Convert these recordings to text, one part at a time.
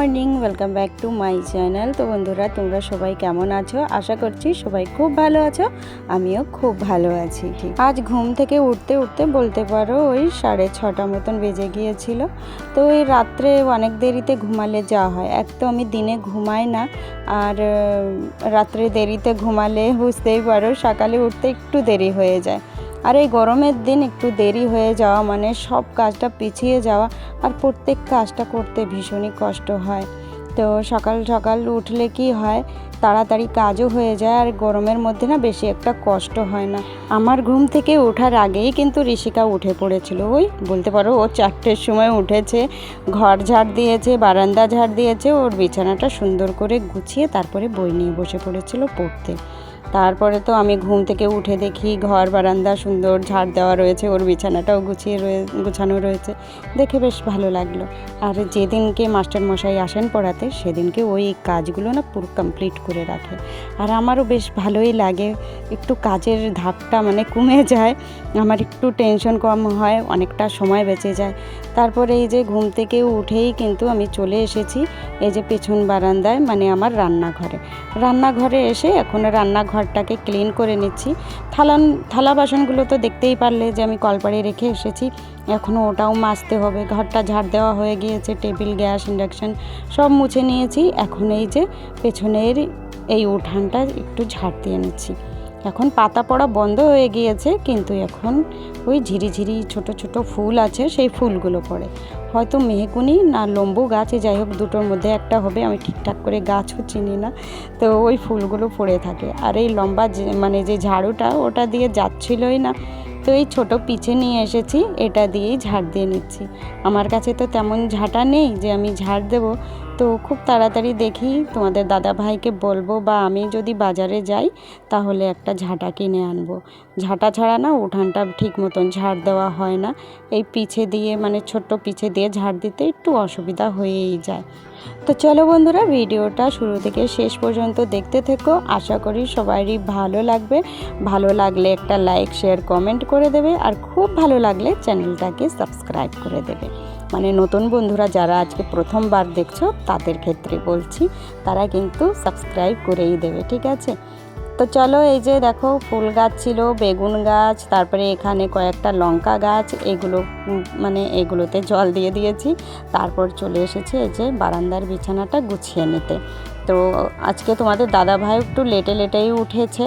Morning welcome back to my channel তো বন্ধুরা, তোমরা সবাই কেমন আছো? আশা করছি সবাই খুব ভালো আছো, আমিও খুব ভালো আছি। আজ ঘুম থেকে উঠতে উঠতে বলতে পারো, ওই সাড়ে ছটা মতন বেজে গিয়েছিল। তো ওই রাত্রে অনেক দেরিতে ঘুমালে যাওয়া হয়। এক তো আমি দিনে ঘুমাই না, আর রাত্রে দেরিতে ঘুমালে বুঝতেই পারো, সকালে উঠতে একটু দেরি হয়ে যায়। আর এই গরমের দিন একটু দেরি হয়ে যাওয়া মানে সব কাজটা পিছিয়ে যাওয়া আর প্রত্যেক কাজটা করতে ভীষণই কষ্ট হয়। তো সকাল সকাল উঠলে কি হয়, তাড়াতাড়ি কাজও হয়ে যায় আর গরমের মধ্যে না বেশি একটা কষ্ট হয় না। আমার ঘুম থেকে ওঠার আগেই কিন্তু ঋষিকা উঠে পড়েছিল। ওই বলতে পারো ও চারটের সময় উঠেছে, ঘর ঝাড় দিয়েছে, বারান্দা ঝাড় দিয়েছে, ওর বিছানাটা সুন্দর করে গুছিয়ে তারপরে বই নিয়ে বসে পড়েছিল পড়তে। তারপরে তো আমি ঘুম থেকে উঠে দেখি ঘর বারান্দা সুন্দর ঝাড় দেওয়া রয়েছে, ওর বিছানাটাও গুছিয়ে রয়ে, গুছানো রয়েছে। দেখে বেশ ভালো লাগল। আর যেদিনকে মাস্টার মশাই আসেন পড়াতে, সেদিনকে ওই কাজগুলো না পুরো কমপ্লিট করে রাখে। আর আমারও বেশ ভালোই লাগে, একটু কাজের ধাপটা মানে কমে যায়, আমার একটু টেনশন কম হয়, অনেকটা সময় বেঁচে যায়। তারপরে এই যে ঘুম থেকে উঠেই কিন্তু আমি চলে এসেছি, এই যে পেছন বারান্দায় মানে আমার রান্নাঘরে। রান্নাঘরে এসে এখন রান্নাঘরটাকে ক্লিন করে নিচ্ছি। থালান, থালা বাসনগুলো তো দেখতেই পারলে যে আমি কলপাড়ে রেখে এসেছি। এখনও ওটাও মাজতে হবে। ঘরটা ঝাড় দেওয়া হয়ে গিয়েছে, টেবিল, গ্যাস, ইন্ডাকশান সব মুছে নিয়েছি। এখন এই যে পেছনের এই উঠানটা একটু ঝাড় দিয়ে নিচ্ছি। এখন পাতা পড়া বন্ধ হয়ে গিয়েছে, কিন্তু এখন ওই ঝিরিঝিরি ছোট ছোট ফুল আছে, সেই ফুলগুলো পড়ে। হয়তো মেহকুনি না লম্বু গাছে যাই হোক, দুটোর মধ্যে একটা হবে, আমি ঠিকঠাক করে গাছও চিনি না, তো ওই ফুলগুলো পড়ে থাকে। আর এই লম্বা মানে যে ঝাড়ুটা, ওটা দিয়ে যাচ্ছিলই না, তো এই ছোট পিছে নিয়ে এসেছি, এটা দিয়েই ঝাড় দিয়ে নিচ্ছি। আমার কাছে তো তেমন ঝাঁটা নেই যে আমি ঝাড় দেবো তো খুব তাড়াতাড়ি দেখি তোমাদের দাদা ভাইকে বলব বা আমি যদি বাজারে যাই, তাহলে একটা ঝাঁটা কিনে আনব। ঝাঁটা ছাড়া না উঠানটা ঠিক মতন ঝাড় দেওয়া হয় না। এই পিছে দিয়ে মানে ছোট্ট পিছে দিয়ে ঝাড় দিতে একটু অসুবিধা হয়েই যায়। তো চলো বন্ধুরা, ভিডিওটা শুরু থেকে শেষ পর্যন্ত দেখতে থেকো। আশা করি সবারই ভালো লাগবে। ভালো লাগলে একটা লাইক, শেয়ার, কমেন্ট করে দেবে। আর খুব ভালো লাগলে চ্যানেলটাকে সাবস্ক্রাইব করে দেবে। মানে নতুন বন্ধুরা যারা আজকে প্রথমবার দেখছ, তাদের ক্ষেত্রে বলছি, তারা কিন্তু সাবস্ক্রাইব করেই দেবে, ঠিক আছে? তো চলো এই যে দেখো, ফুল গাছ ছিল, বেগুন গাছ, তারপরে এখানে কয়েকটা লঙ্কা গাছ, এগুলো মানে এগুলোতে জল দিয়ে দিয়েছি। তারপর চলে এসেছি এই যে বারান্দার বিছানাটা গুছিয়ে নিতে। তো আজকে তোমাদের দাদা ভাই একটু লেটে লেটেই উঠেছে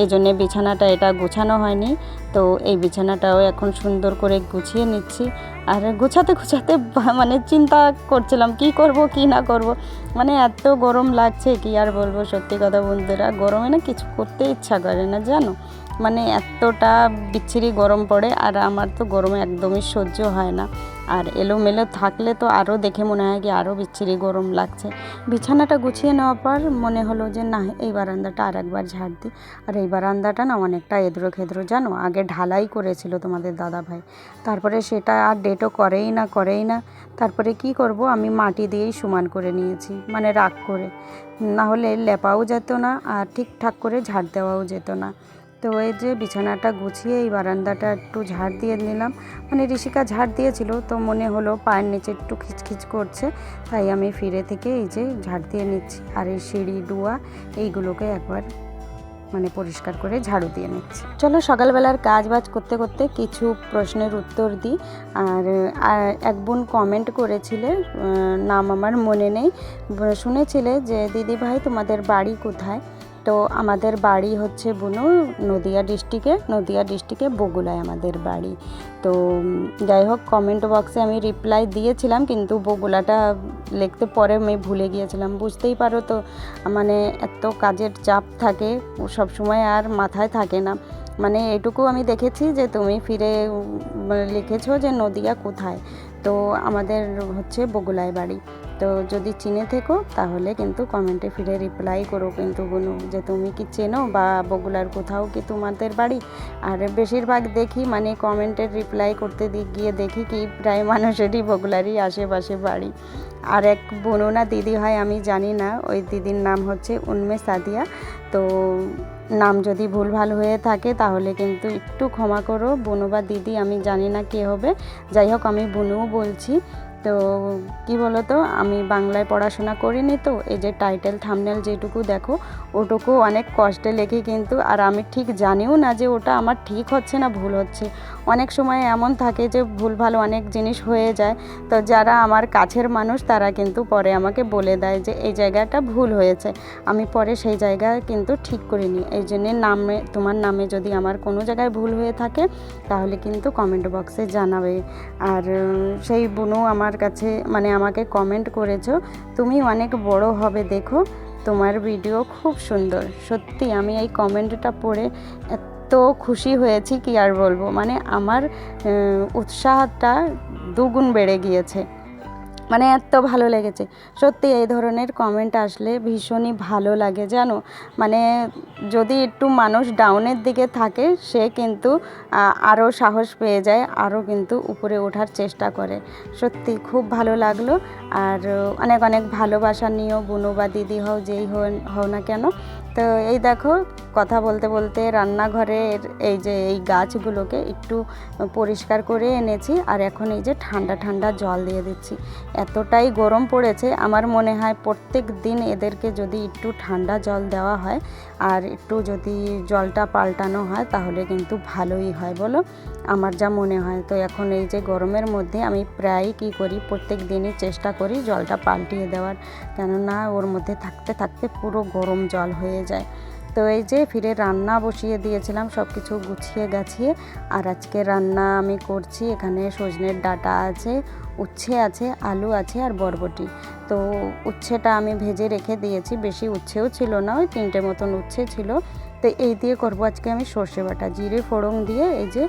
এই জন্যে বিছানাটা এটা গুছানো হয়নি। তো এই বিছানাটাও এখন সুন্দর করে গুছিয়ে নিচ্ছি। আর গুছাতে গুছাতে মানে চিন্তা করছিলাম, কি করব, কি না করব? মানে এত গরম লাগছে, কি আর বলব সত্যি কথা বন্ধুরা গরমে না কিছু করতে ইচ্ছা করে না, জানো? মানে এতটা বিচ্ছিরি গরম পড়ে আর আমার তো গরমে একদমই সহ্য হয় না। আর এলোমেলো থাকলে তো আরও দেখে মনে হয় কি আরও বিচ্ছিরি গরম লাগছে। বিছানাটা গুছিয়ে নেওয়ার পর মনে হলো যে, না, এই বারান্দাটা আর একবার ঝাড় দিই। আর এই বারান্দাটা না অনেকটা এদরো খেদরো, জানো? আগে ঢালাই করেছিল তোমাদের দাদা ভাই। তারপরে সেটা আর ডেটও করেই না করেই না। তারপরে কি করব? আমি মাটি দিয়েই সমান করে নিয়েছি মানে রাগ করে। না হলে লেপাও যেত না আর ঠিকঠাক করে ঝাড় দেওয়াও যেত না। তো এই যে বিছানাটা গুছিয়ে এই বারান্দাটা একটু ঝাড় দিয়ে নিলাম। মানে ঋষিকা ঝাড় দিয়েছিল, তো মনে হলো পায়ের নিচে একটু খিচখিচ করছে, তাই আমি ফিরে থেকে এই যে ঝাড় দিয়ে নিচ্ছি। আর এই সিঁড়ি, ডুয়া এইগুলোকে একবার মানে পরিষ্কার করে ঝাড়ু দিয়ে নিচ্ছি। চলো সকালবেলার কাজ বাজ করতে করতে কিছু প্রশ্নের উত্তর দিই। আর এক বোন কমেন্ট করেছিলে নাম আমার মনে নেই। শুনেছিলে যে দিদি ভাই তোমাদের বাড়ি কোথায়? তো আমাদের বাড়ি হচ্ছে বুনো, নদিয়া ডিস্ট্রিক্টে নদিয়া ডিস্ট্রিক্টে বগুলায় আমাদের বাড়ি। তো যাই হোক কমেন্ট বক্সে আমি রিপ্লাই দিয়েছিলাম, কিন্তু বগুলাটা লিখতে পরে আমি ভুলে গিয়েছিলাম। বুঝতেই পারো তো মানে এত কাজের চাপ থাকে সব সময় আর মাথায় থাকে না। মানে এটুকু আমি দেখেছি যে তুমি ফিরে লিখেছো যে নদিয়া কোথায়? তো আমাদের হচ্ছে বগুলায় বাড়ি। তো যদি চিনে থেকো, তাহলে কিন্তু কমেন্টে ফিরে রিপ্লাই করো কিন্তু বলু যে তুমি কি চেনো বা বগুলার কোথাও কি তোমাদের বাড়ি? আর বেশিরভাগ দেখি মানে কমেন্টের রিপ্লাই করতে গিয়ে দেখি কি প্রায় মানুষেরই বগুলারই আশেপাশে বাড়ি। আর এক বোনও না দিদি হয়, আমি জানি না, ওই দিদির নাম হচ্ছে উন্মে সাদিয়া। তো নাম যদি ভুলভাল হয়ে থাকে, তাহলে কিন্তু একটু ক্ষমা করো। বোনু বা দিদি, আমি জানি না কে হবে। যাই হোক, আমি বুনুও বলছি। তো কি বলো তো আমি বাংলায় পড়াশোনা করিনি তো, এই যে টাইটেল থামনেল যেটুকু দেখো, ওটুকু অনেক কষ্টে লেখি কিন্তু, আর আমি ঠিক জানিও না যে ওটা আমার ঠিক হচ্ছে না ভুল হচ্ছে। অনেক সময় এমন থাকে যে ভুল ভালো অনেক জিনিস হয়ে যায়, তো যারা আমার কাছের মানুষ তারা কিন্তু পরে আমাকে বলে দেয় যে এই জায়গাটা ভুল হয়েছে, আমি পরে সেই জায়গা কিন্তু ঠিক করিনি। এই জন্যে নামে, তোমার নামে যদি আমার কোনো জায়গায় ভুল হয়ে থাকে, তাহলে কিন্তু কমেন্ট বক্সে জানাবে। আর সেই বোনও আমার কাছে মানে আমাকে কমেন্ট করেছ, তুমি অনেক বড় হবে, দেখো। তোমার ভিডিও খুব সুন্দর। সত্যি, আমি এই কমেন্টটা পড়ে এত খুশি হয়েছি, কি আর বলব? মানে আমার উৎসাহটা দুগুণ বেড়ে গিয়েছে। মানে এত ভালো লেগেছে। সত্যি এই ধরনের কমেন্ট আসলে ভীষণই ভালো লাগে, জানো? মানে যদি একটু মানুষ ডাউনের দিকে থাকে, সে কিন্তু আরও সাহস পেয়ে যায় আরও কিন্তু উপরে ওঠার চেষ্টা করে। সত্যি খুব ভালো লাগল। আর অনেক অনেক ভালোবাসা নিয়েও বুনো বা দিদি হও, যেই হও না কেন। তো এই দেখো, কথা বলতে বলতে রান্নাঘরের এই যে এই গাছগুলোকে একটু পরিষ্কার করে এনেছি, আর এখন এই যে ঠান্ডা ঠান্ডা জল দিয়ে দিচ্ছি। এতটাই গরম পড়েছে, আমার মনে হয় প্রত্যেক দিন এদেরকে যদি একটু ঠান্ডা জল দেওয়া হয় আর একটু যদি জলটা পাল্টানো হয়, তাহলে কিন্তু ভালোই হয় বলো। আমার যা মনে হয়, তো এখন এই যে গরমের মধ্যে আমি প্রায় কি করি, প্রত্যেক দিনই চেষ্টা করি জলটা পাল্টিয়ে দেওয়ার। কেননা ওর মধ্যে থাকতে থাকতে পুরো গরম জল হয়ে যায়। তো এই যে ফিরে রান্না বসিয়ে দিয়েছিলাম সব কিছু গুছিয়ে গাছিয়ে। আর আজকে রান্না আমি করছি, এখানে সজনের ডাটা আছে, উচ্ছে আছে, আলু আছে আর বরবটি। তো উচ্ছেটা আমি ভেজে রেখে দিয়েছি, বেশি উচ্ছেও ছিল না, ওই তিনটে মতন উচ্ছে ছিল। তো এই দিয়ে করব আজকে আমি সর্ষে বাটা। জিরে ফোড়ন দিয়ে এই যে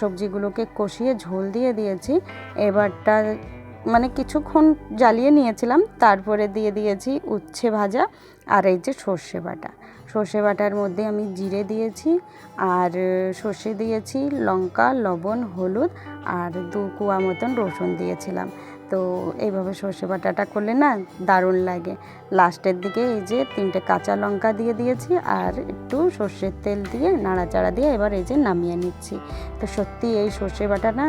সবজিগুলোকে কষিয়ে ঝোল দিয়ে দিয়েছি। এবারটা মানে কিছুক্ষণ জ্বালিয়ে নিয়েছিলাম, তারপরে দিয়ে দিয়েছি উচ্ছে ভাজা আর এই যে সর্ষে বাটা। সর্ষে বাটার মধ্যে আমি জিরে দিয়েছি আর সর্ষে দিয়েছি লঙ্কা, লবণ, হলুদ আর দু কুয়া মতন রসুন দিয়েছিলাম। তো এইভাবে সর্ষে বাটাটা করলে না দারুণ লাগে। লাস্টের দিকে এই যে তিনটে কাঁচা লঙ্কা দিয়ে দিয়েছি আর একটু সর্ষের তেল দিয়ে নাড়াচাড়া দিয়ে এবার এই যে নামিয়ে নিচ্ছি। তো সত্যি এই সর্ষে বাটা না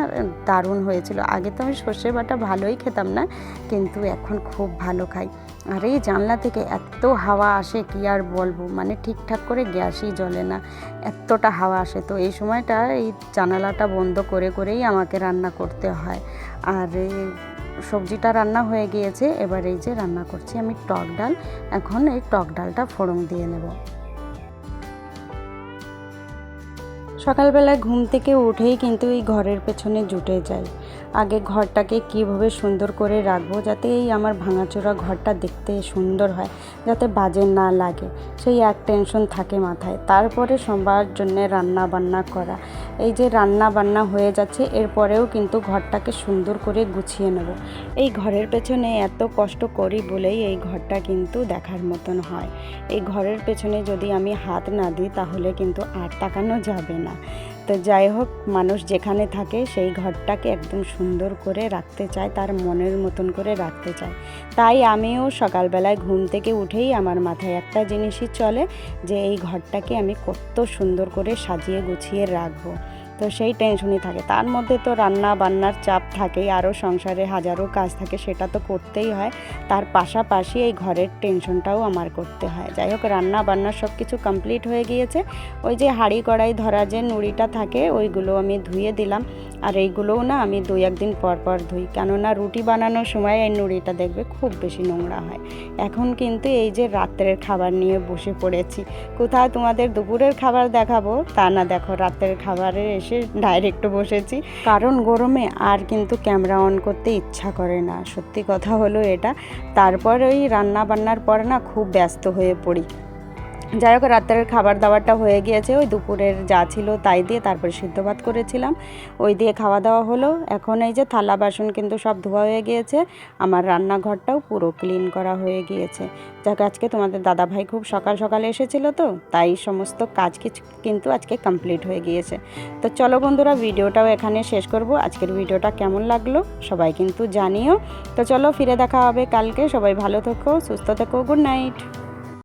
দারুণ হয়েছিল। আগে তো আমি সর্ষে বাটা ভালোই খেতাম না, কিন্তু এখন খুব ভালো খাই। আর এই জানলা থেকে এত হাওয়া আসে, কি আর বলব? মানে ঠিকঠাক করে গ্যাসই জ্বলে না। এতটা হাওয়া আসে। তো এই সময়টা এই জানালাটা বন্ধ করে করেই আমাকে রান্না করতে হয়। আর সবজিটা রান্না হয়ে গিয়েছে, এবার এই যে রান্না করছি আমি টক ডাল। এখন এই টক ডালটা ফোড়ন দিয়ে নেব। সকালবেলায় ঘুম থেকে উঠেই কিন্তু এই ঘরের পেছনে জুটে যাই। আগে ঘরটাকে কীভাবে সুন্দর করে রাখব যাতে এই আমার ভাঙাচোরা ঘরটা দেখতে সুন্দর হয়, যাতে বাজে না লাগে। সেই এক টেনশন থাকে মাথায়। তারপরে সবার জন্যে রান্না বান্না করা। এই যে রান্না বান্না হয়ে যাচ্ছে, এরপরেও কিন্তু ঘরটাকে সুন্দর করে গুছিয়ে নেব। এই ঘরের পেছনে এত কষ্ট করি বলেই এই ঘরটা কিন্তু দেখার মতন হয়। এই ঘরের পেছনে যদি আমি হাত না দিই, তাহলে কিন্তু আর তাকানো যাবে না। তো যাই হোক, মানুষ যেখানে থাকে সেই ঘরটাকে একদম সুন্দর করে রাখতে চায়, তার মনের মতন করে রাখতে চায়। তাই আমিও সকালবেলায় ঘুম থেকে উঠেই আমার মাথায় একটা জিনিসই চলে যে, এই ঘরটাকে আমি কত সুন্দর করে সাজিয়ে গুছিয়ে রাখব। তো সেই টেনশনই থাকে। তার মধ্যে তো রান্না বান্নার চাপ থাকেই আরও সংসারে হাজারো কাজ থাকে, সেটা তো করতেই হয়। তার পাশাপাশি এই ঘরের টেনশনটাও আমার করতে হয়। যাই হোক রান্না বান্না সব কিছু কমপ্লিট হয়ে গিয়েছে। ওই যে হাঁড়ি কড়াই ধরা যে নুড়িটা থাকে, ওইগুলো আমি ধুয়ে দিলাম। আর এইগুলোও না আমি দুই একদিন পর পর ধুই। কেননা রুটি বানানোর সময় এই নুড়িটা দেখবে খুব বেশি নোংরা হয়। এখন কিন্তু এই যে রাত্রের খাবার নিয়ে বসে পড়েছি। কোথায় তোমাদের দুপুরের খাবার দেখাবো? তা না, দেখো রাতের খাবারে এসে ডাইরেক্ট বসেছি। কারণ গরমে আর কিন্তু ক্যামেরা অন করতে ইচ্ছা করে না। সত্যি কথা হলো এটা। তারপর ওই রান্না বান্নার পর না খুব ব্যস্ত হয়ে পড়ি। যাই হোক, রাত্রের খাবার দাবারটা হয়ে গিয়েছে। ওই দুপুরের যা ছিল তাই দিয়ে তারপরে সিদ্ধ ভাত করেছিলাম। ওই দিয়ে খাওয়া দাওয়া হলো। এখন এই যে থালা, বাসন কিন্তু সব ধোয়া হয়ে গিয়েছে। আমার রান্নাঘরটাও পুরো ক্লিন করা হয়ে গিয়েছে। যাক, আজকে তোমাদের দাদা ভাই খুব সকাল সকালে এসেছিল তো, তাই সমস্ত কাজ কিছু কিন্তু আজকে কমপ্লিট হয়ে গিয়েছে। তো চলো বন্ধুরা, ভিডিওটাও এখানে শেষ করব। আজকের ভিডিওটা কেমন লাগল সবাই কিন্তু জানিও। তো চলো, ফিরে দেখা হবে কালকে। সবাই ভালো থেকো, সুস্থ থেকো, গুড নাইট।